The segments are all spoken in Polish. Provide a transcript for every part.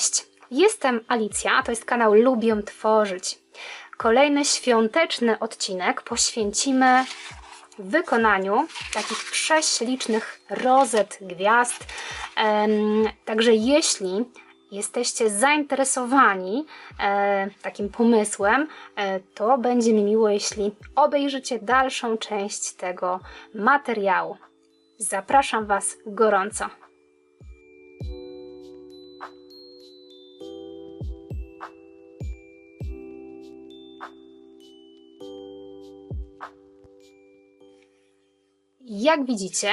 Cześć, jestem Alicja, to jest kanał Lubię Tworzyć. Kolejny świąteczny odcinek poświęcimy wykonaniu takich prześlicznych rozet gwiazd. Także jeśli jesteście zainteresowani e, takim pomysłem, e, to będzie mi miło, jeśli obejrzycie dalszą część tego materiału. Zapraszam Was gorąco. Jak widzicie,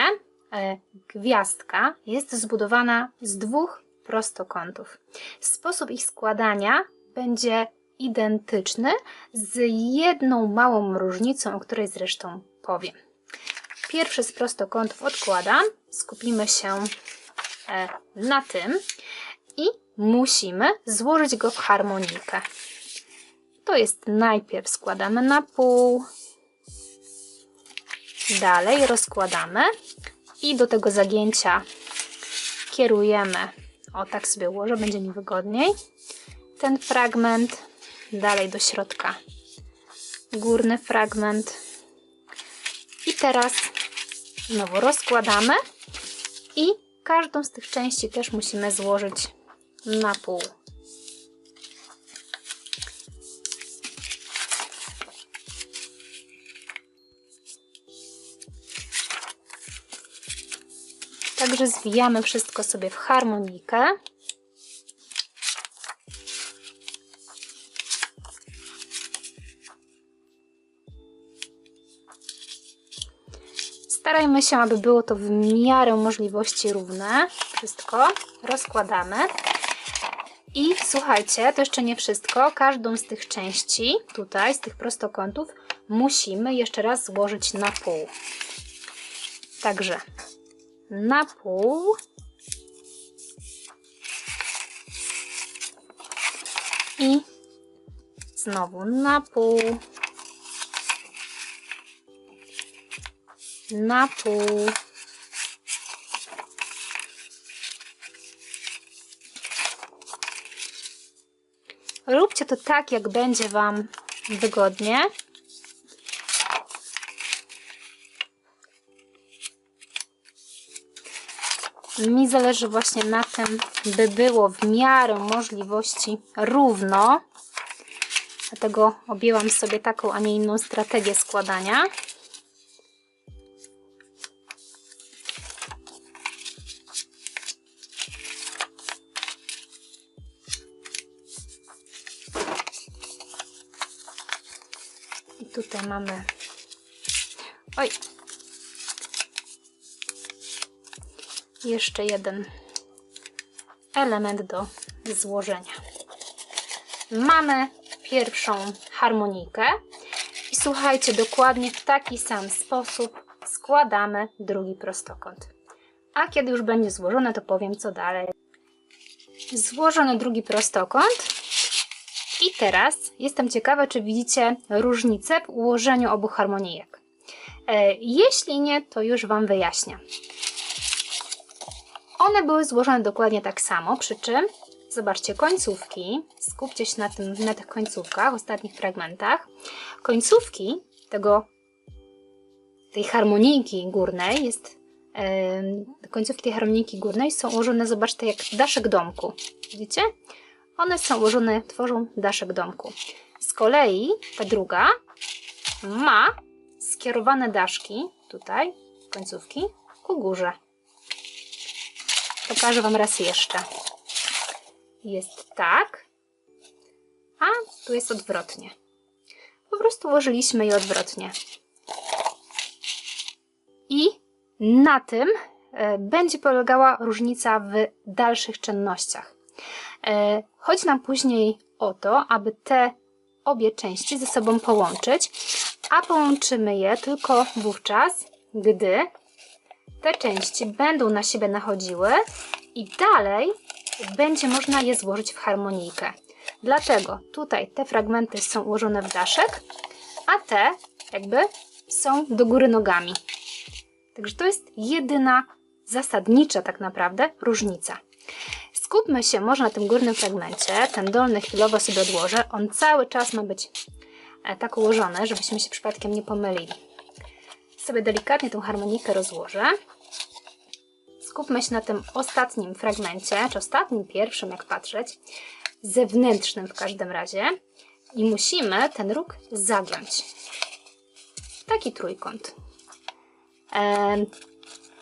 e, gwiazdka jest zbudowana z dwóch prostokątów. Sposób ich składania będzie identyczny, z jedną małą różnicą, o której zresztą powiem. Pierwszy z prostokątów odkładam, skupimy się e, na tym i musimy złożyć go w harmonikę. To jest najpierw składamy na pół, Dalej rozkładamy i do tego zagięcia kierujemy. O, tak sobie ułożę, będzie mi wygodniej. Ten fragment dalej do środka. Górny fragment. I teraz znowu rozkładamy i każdą z tych części też musimy złożyć na pół. Także zwijamy wszystko sobie w harmonikę. Starajmy się, aby było to w miarę możliwości równe. Wszystko rozkładamy. I słuchajcie, to jeszcze nie wszystko. Każdą z tych części, tutaj, z tych prostokątów, musimy jeszcze raz złożyć na pół. Także na pół. I znowu na pół. Na pół. Róbcie to tak, jak będzie Wam wygodnie. Mi zależy właśnie na tym, by było w miarę możliwości równo. Dlatego objęłam sobie taką, a nie inną strategię składania. I tutaj mamy. Oj, jeszcze jeden element do złożenia. Mamy pierwszą harmonikę i słuchajcie, dokładnie w taki sam sposób składamy drugi prostokąt. A kiedy już będzie złożone, to powiem co dalej. Złożony drugi prostokąt i teraz jestem ciekawa, czy widzicie różnicę w ułożeniu obu harmonijek. E, Jeśli nie, to już Wam wyjaśnię. One były złożone dokładnie tak samo, przy czym zobaczcie końcówki, skupcie się na, tym, na tych końcówkach, ostatnich fragmentach. Końcówki tego, tej harmonijki górnej jest, yy, końcówki tej harmonijki górnej są ułożone, zobaczcie, jak daszek domku. Widzicie? One są ułożone, tworzą daszek domku. Z kolei ta druga ma skierowane daszki, tutaj, końcówki, ku górze. Pokażę Wam raz jeszcze. Jest tak, a tu jest odwrotnie. Po prostu ułożyliśmy je odwrotnie. I na tym e, będzie polegała różnica w dalszych czynnościach. E, chodzi nam później o to, aby te obie części ze sobą połączyć, a połączymy je tylko wówczas, gdy te części będą na siebie nachodziły i dalej będzie można je złożyć w harmonijkę. Dlatego tutaj te fragmenty są ułożone w daszek, a te jakby są do góry nogami. Także to jest jedyna zasadnicza tak naprawdę różnica. Skupmy się może na tym górnym fragmencie. Ten dolny chwilowo sobie odłożę. On cały czas ma być e, tak ułożony, żebyśmy się przypadkiem nie pomylili. Sobie delikatnie tą harmonikę rozłożę. Skupmy się na tym ostatnim fragmencie, czy ostatnim, pierwszym, jak patrzeć, zewnętrznym w każdym razie. I musimy ten róg zagiąć. Taki trójkąt.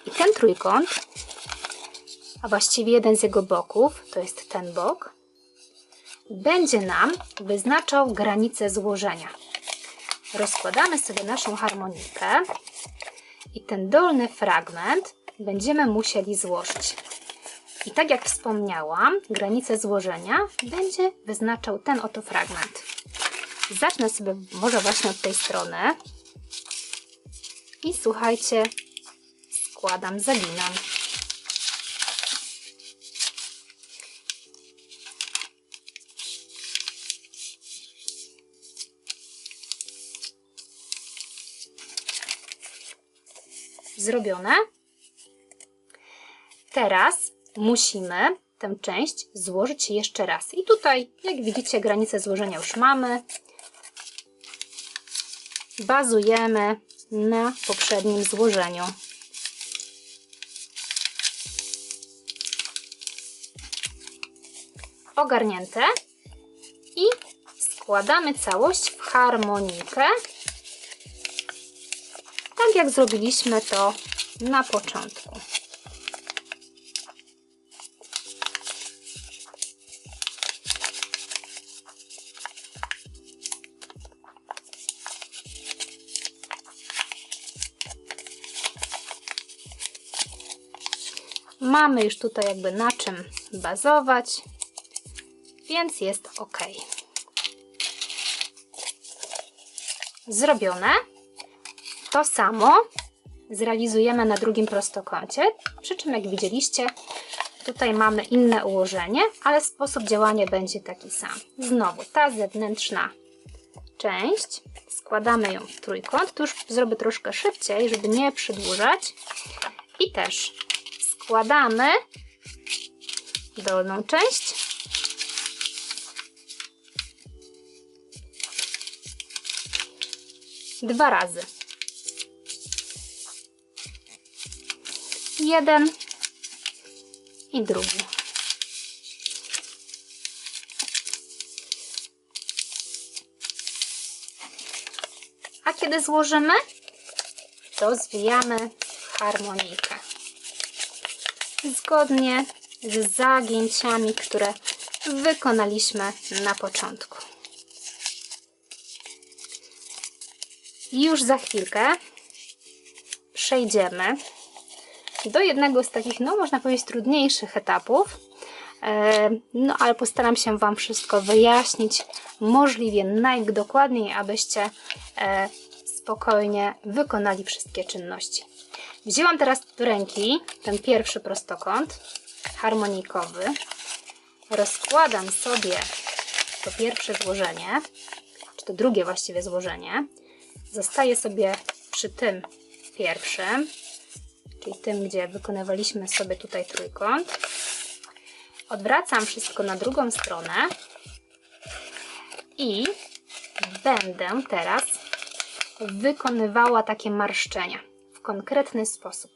I ten trójkąt, a właściwie jeden z jego boków, to jest ten bok, będzie nam wyznaczał granicę złożenia. Rozkładamy sobie naszą harmonikę i ten dolny fragment będziemy musieli złożyć. I tak jak wspomniałam, granicę złożenia będzie wyznaczał ten oto fragment. Zacznę sobie może właśnie od tej strony. I słuchajcie, składam, zaginam. Zrobione. Teraz musimy tę część złożyć jeszcze raz. I tutaj, jak widzicie, granicę złożenia już mamy. Bazujemy na poprzednim złożeniu. Ogarnięte. I składamy całość w harmonikę. Tak jak zrobiliśmy to na początku. Mamy już tutaj jakby na czym bazować, więc jest ok. Zrobione. To samo zrealizujemy na drugim prostokącie, przy czym jak widzieliście, tutaj mamy inne ułożenie, ale sposób działania będzie taki sam. Znowu ta zewnętrzna część, składamy ją w trójkąt, tu już zrobię troszkę szybciej, żeby nie przedłużać i też składamy dolną część. Dwa razy. Jeden i drugi. A kiedy złożymy, to zwijamy harmonikę zgodnie z zagięciami, które wykonaliśmy na początku. Już za chwilkę przejdziemy do jednego z takich, no można powiedzieć, trudniejszych etapów. E, No, ale postaram się Wam wszystko wyjaśnić możliwie najdokładniej, abyście e, spokojnie wykonali wszystkie czynności. Wzięłam teraz do ręki ten pierwszy prostokąt harmonikowy. Rozkładam sobie to pierwsze złożenie, czy to drugie właściwie złożenie. Zostaję sobie przy tym pierwszym, czyli tym, gdzie wykonywaliśmy sobie tutaj trójkąt. Odwracam wszystko na drugą stronę i będę teraz wykonywała takie marszczenia w konkretny sposób.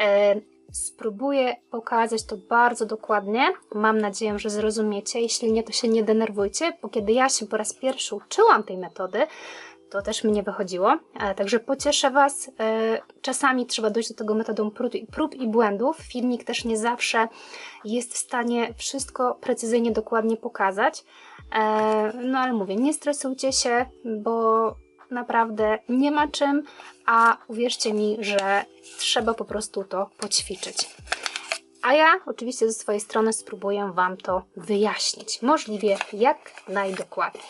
E, Spróbuję pokazać to bardzo dokładnie. Mam nadzieję, że zrozumiecie. Jeśli nie, to się nie denerwujcie, bo kiedy ja się po raz pierwszy uczyłam tej metody, to też mi nie wychodziło. E, Także pocieszę Was. E, Czasami trzeba dojść do tego metodą prób i, błędów. Filmik też nie zawsze jest w stanie wszystko precyzyjnie, dokładnie pokazać. E, No ale mówię, nie stresujcie się, bo naprawdę nie ma czym, a uwierzcie mi, że trzeba po prostu to poćwiczyć. A ja oczywiście ze swojej strony spróbuję Wam to wyjaśnić, możliwie jak najdokładniej.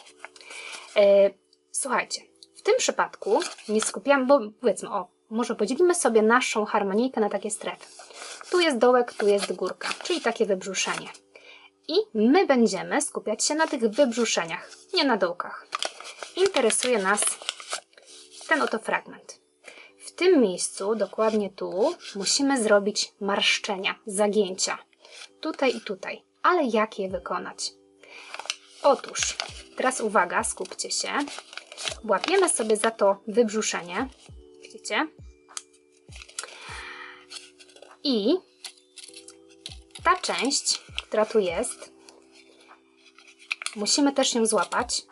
Słuchajcie, tym przypadku nie skupiam, bo powiedzmy, o, może podzielimy sobie naszą harmonijkę na takie strefy. Tu jest dołek, tu jest górka, czyli takie wybrzuszenie. I my będziemy skupiać się na tych wybrzuszeniach, nie na dołkach. Interesuje nas ten oto fragment. W tym miejscu, dokładnie tu, musimy zrobić marszczenia, zagięcia. Tutaj i tutaj. Ale jak je wykonać? Otóż, teraz uwaga, skupcie się. Łapiemy sobie za to wybrzuszenie. Widzicie? I ta część, która tu jest, musimy też ją złapać.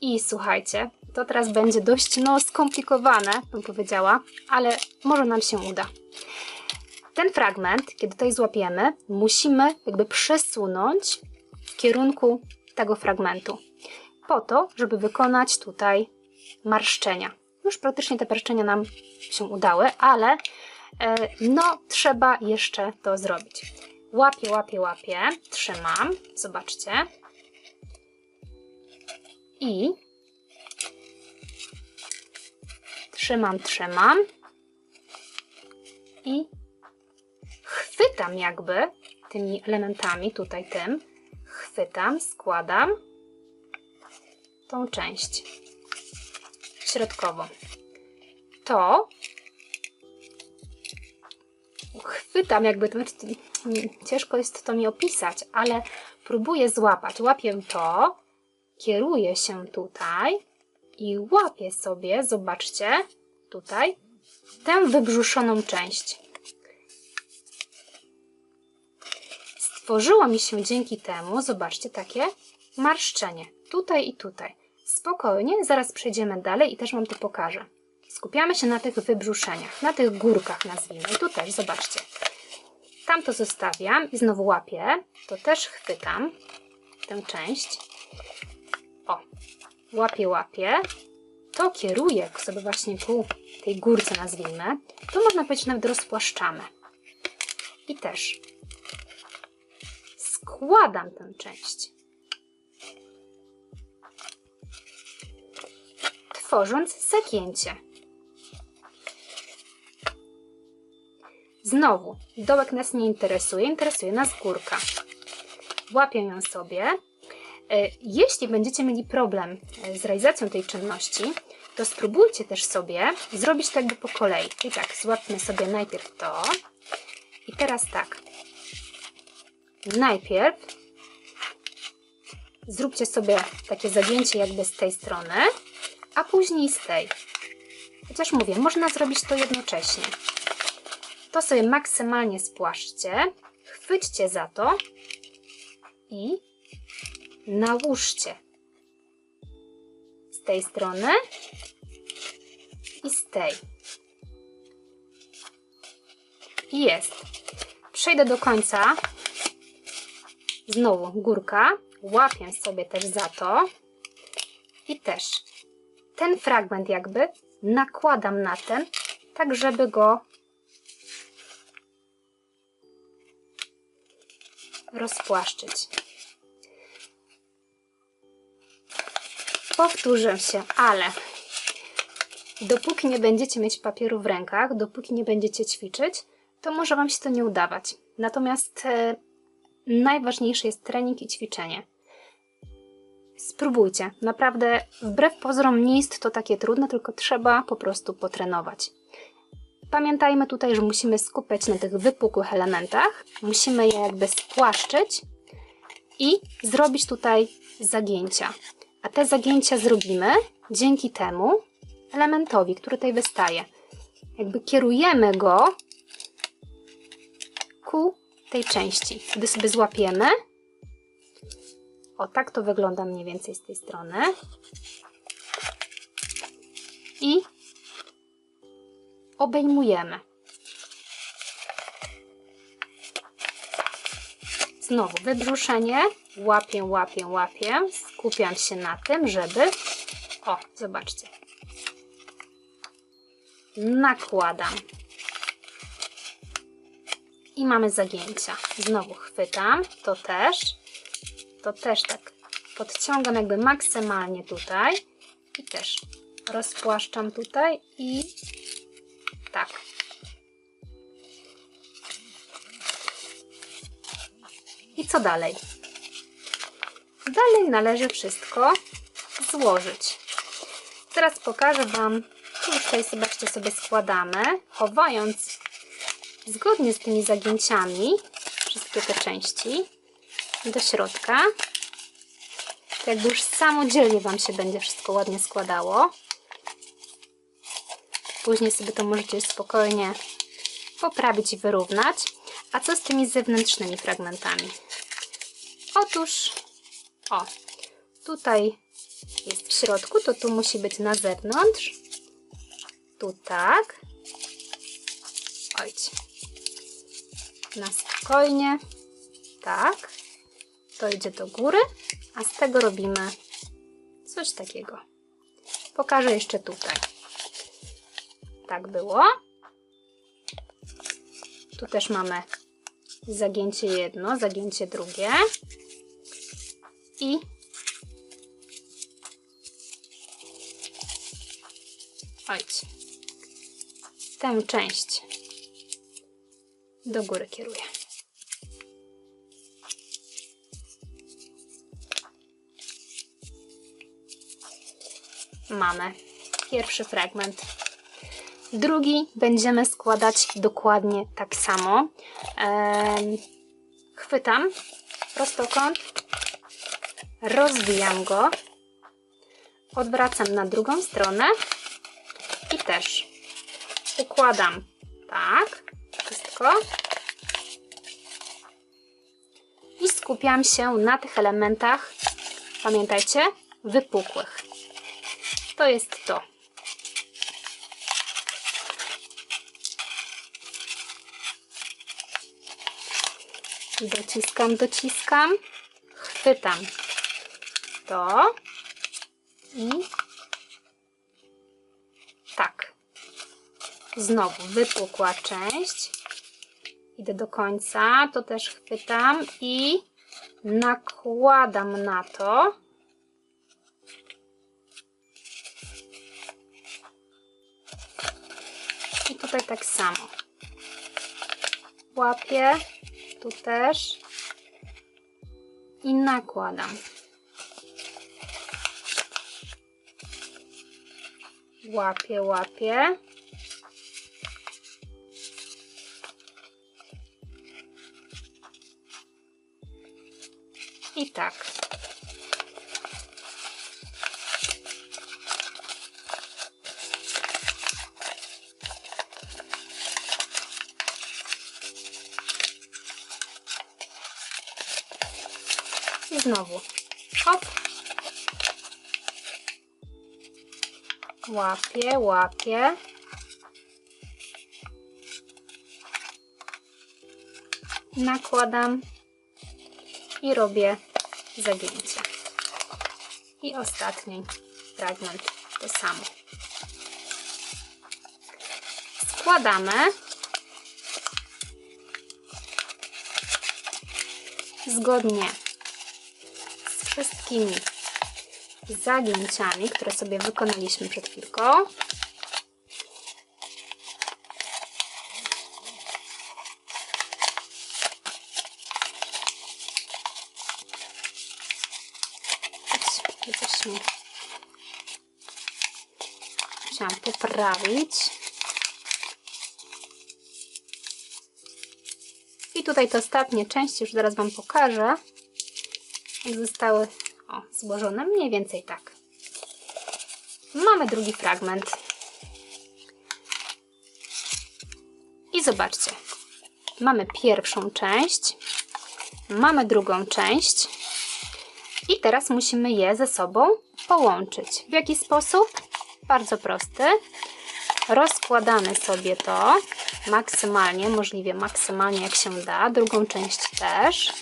I słuchajcie, to teraz będzie dość no, skomplikowane, bym powiedziała, ale może nam się uda. Ten fragment, kiedy tutaj złapiemy, musimy jakby przesunąć w kierunku tego fragmentu, po to, żeby wykonać tutaj marszczenia. Już praktycznie te marszczenia nam się udały, ale e, no trzeba jeszcze to zrobić. Łapię, łapię, łapię, trzymam, zobaczcie. I trzymam, trzymam i chwytam jakby tymi elementami, tutaj tym, chwytam, składam tą część środkową. To chwytam jakby, to znaczy, ciężko jest to mi opisać, ale próbuję złapać. Łapię to, kieruję się tutaj i łapię sobie, zobaczcie, tutaj, tę wybrzuszoną część. Stworzyło mi się dzięki temu, zobaczcie, takie marszczenie. Tutaj i tutaj. Spokojnie, zaraz przejdziemy dalej i też Wam to pokażę. Skupiamy się na tych wybrzuszeniach, na tych górkach nazwijmy. I tu też, zobaczcie. Tam to zostawiam i znowu łapię. To też chwytam tę część. O, łapię, łapię. To kieruję sobie właśnie ku tej górce nazwijmy. To można powiedzieć nawet rozpłaszczamy. I też składam tę część. Tworząc zagięcie. Znowu, dołek nas nie interesuje, interesuje nas górka. Łapię ją sobie. E, Jeśli będziecie mieli problem e, z realizacją tej czynności, to spróbujcie też sobie zrobić tak jakby po kolei. I tak, złapmy sobie najpierw to. I teraz tak. Najpierw zróbcie sobie takie zagięcie jakby z tej strony, a później z tej. Chociaż mówię, można zrobić to jednocześnie. To sobie maksymalnie spłaszczcie, chwyćcie za to i nałóżcie z tej strony i z tej. I jest. Przejdę do końca. Znowu górka. Łapię sobie też za to. I też ten fragment jakby nakładam na ten, tak żeby go rozpłaszczyć. Powtórzę się, ale dopóki nie będziecie mieć papieru w rękach, dopóki nie będziecie ćwiczyć, to może Wam się to nie udawać. Natomiast e, najważniejszy jest trening i ćwiczenie. Spróbujcie. Naprawdę, wbrew pozorom, nie jest to takie trudne, tylko trzeba po prostu potrenować. Pamiętajmy tutaj, że musimy skupiać na tych wypukłych elementach, musimy je jakby spłaszczyć i zrobić tutaj zagięcia. A te zagięcia zrobimy dzięki temu elementowi, który tutaj wystaje. Jakby kierujemy go ku tej części. Gdy sobie złapiemy, o tak to wygląda mniej więcej z tej strony. I obejmujemy. Znowu wybrzuszenie, łapię, łapię, łapię, skupiam się na tym, żeby, o, zobaczcie, nakładam i mamy zagięcia. Znowu chwytam, to też, to też tak podciągam jakby maksymalnie tutaj i też rozpłaszczam tutaj i tak. I co dalej? Dalej należy wszystko złożyć. Teraz pokażę Wam, już tutaj zobaczcie sobie składamy, chowając zgodnie z tymi zagięciami, wszystkie te części do środka. To jakby już samodzielnie Wam się będzie wszystko ładnie składało. Później sobie to możecie spokojnie poprawić i wyrównać. A co z tymi zewnętrznymi fragmentami? Otóż, o, tutaj jest w środku, to tu musi być na zewnątrz. Tu tak. Ojcie. Na spokojnie. Tak. To idzie do góry, a z tego robimy coś takiego. Pokażę jeszcze tutaj. Tak było. Tu też mamy zagięcie jedno, zagięcie drugie. I Ojcie. Tę część do góry kieruję. Mamy pierwszy fragment. Drugi będziemy składać dokładnie tak samo. Chwytam prostokąt, rozwijam go, odwracam na drugą stronę i też układam tak wszystko i skupiam się na tych elementach, pamiętajcie, wypukłych. To jest to. Dociskam, dociskam, chwytam to i tak. Znowu wypukła część. Idę do końca, to też chwytam i nakładam na to. Tutaj tak samo. Łapię, tu też i nakładam. Łapię, łapię. I tak. Znowu. Hop. Łapię, łapię. Nakładam i robię zagięcie. I ostatni fragment to samo. Składamy. Zgodnie wszystkimi zagięciami, które sobie wykonaliśmy przed chwilką. Musiałam poprawić. I tutaj te ostatnie części już zaraz Wam pokażę. Zostały o, złożone mniej więcej tak. Mamy drugi fragment. I zobaczcie. Mamy pierwszą część. Mamy drugą część. I teraz musimy je ze sobą połączyć. W jaki sposób? Bardzo prosty. Rozkładamy sobie to maksymalnie, możliwie maksymalnie jak się da. Drugą część też.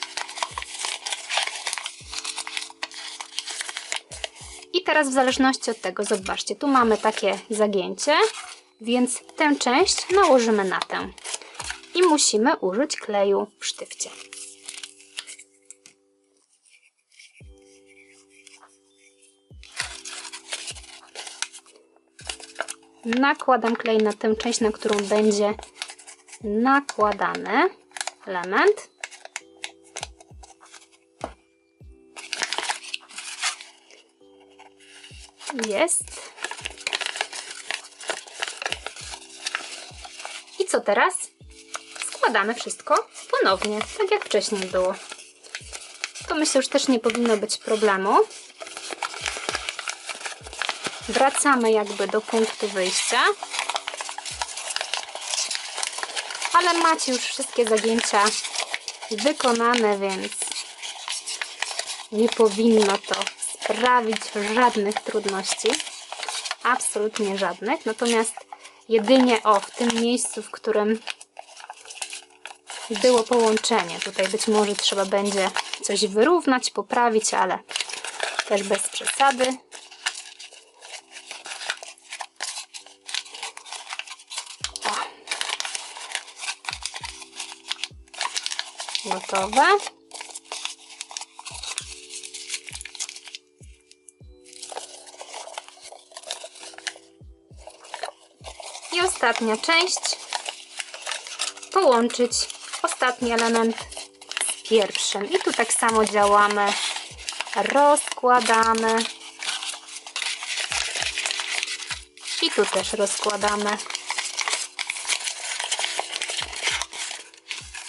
I teraz w zależności od tego, zobaczcie, tu mamy takie zagięcie, więc tę część nałożymy na tę. I musimy użyć kleju w sztywcie. Nakładam klej na tę część, na którą będzie nakładany element. Jest. I co teraz? Składamy. wszystko ponownie, tak jak wcześniej było. To myślę, już też nie powinno być problemu. Wracamy jakby do punktu wyjścia. Ale macie już wszystkie zagięcia wykonane, więc nie powinno to sprawić żadnych trudności. Absolutnie żadnych. Natomiast jedynie o w tym miejscu, w którym było połączenie. Tutaj być może trzeba będzie coś wyrównać, poprawić, ale też bez przesady. O. Gotowe. Ostatnia część. Połączyć ostatni element z pierwszym. I tu tak samo działamy. Rozkładamy. I tu też rozkładamy.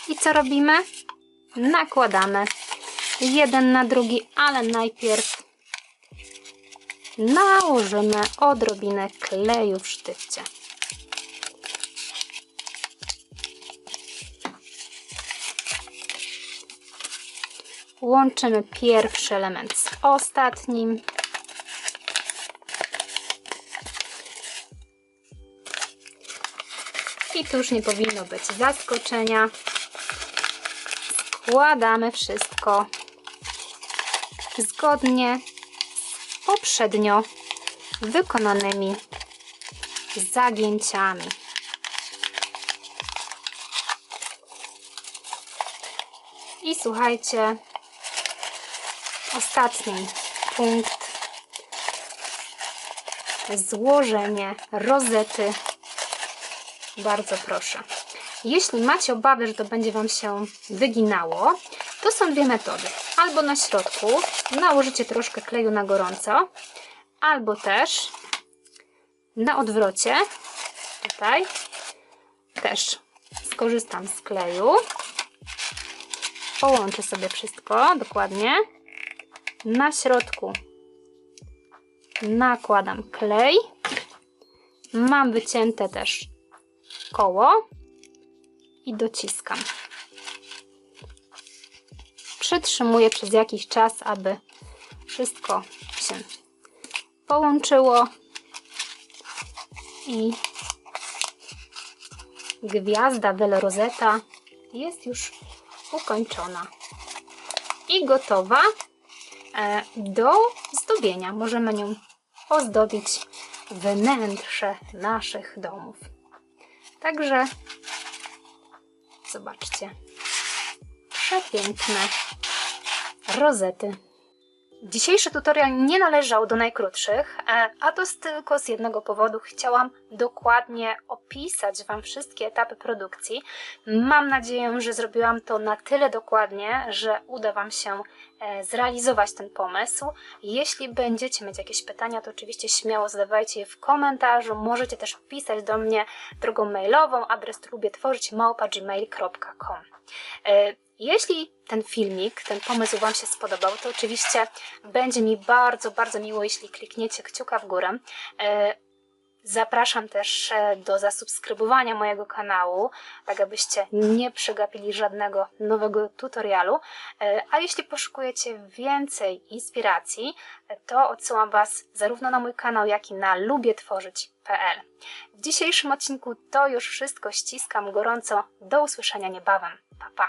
I co robimy? Nakładamy jeden na drugi, ale najpierw nałożymy odrobinę kleju w sztywcie. Łączymy pierwszy element z ostatnim. I tu już nie powinno być zaskoczenia. Składamy wszystko zgodnie z poprzednio wykonanymi zagięciami. I słuchajcie, ostatni punkt. Złożenie rozety. Bardzo proszę. Jeśli macie obawy, że to będzie Wam się wyginało, to są dwie metody. Albo na środku nałożycie troszkę kleju na gorąco, albo też na odwrocie, tutaj też skorzystam z kleju, połączę sobie wszystko dokładnie, na środku nakładam klej, mam wycięte też koło i dociskam. Przytrzymuję przez jakiś czas, aby wszystko się połączyło i gwiazda Belle Rosetta jest już ukończona i gotowa do zdobienia. Możemy nią ozdobić wnętrze naszych domów. Także zobaczcie, przepiękne rozety. Dzisiejszy tutorial nie należał do najkrótszych, e, a to z tylko z jednego powodu. Chciałam dokładnie opisać Wam wszystkie etapy produkcji. Mam nadzieję, że zrobiłam to na tyle dokładnie, że uda Wam się e, zrealizować ten pomysł. Jeśli będziecie mieć jakieś pytania, to oczywiście śmiało zadawajcie je w komentarzu. Możecie też pisać do mnie drogą mailową. Adres lubię tworzyć małpa.gmail.com. E, Jeśli ten filmik, ten pomysł Wam się spodobał, to oczywiście będzie mi bardzo, bardzo miło, jeśli klikniecie kciuka w górę. Zapraszam też e, do zasubskrybowania mojego kanału, tak abyście nie przegapili żadnego nowego tutorialu. E, A jeśli poszukujecie więcej inspiracji, e, to odsyłam Was zarówno na mój kanał, jak i na lubietworzyć.pl. W dzisiejszym odcinku to już wszystko. Ściskam gorąco. Do usłyszenia niebawem. Pa, pa.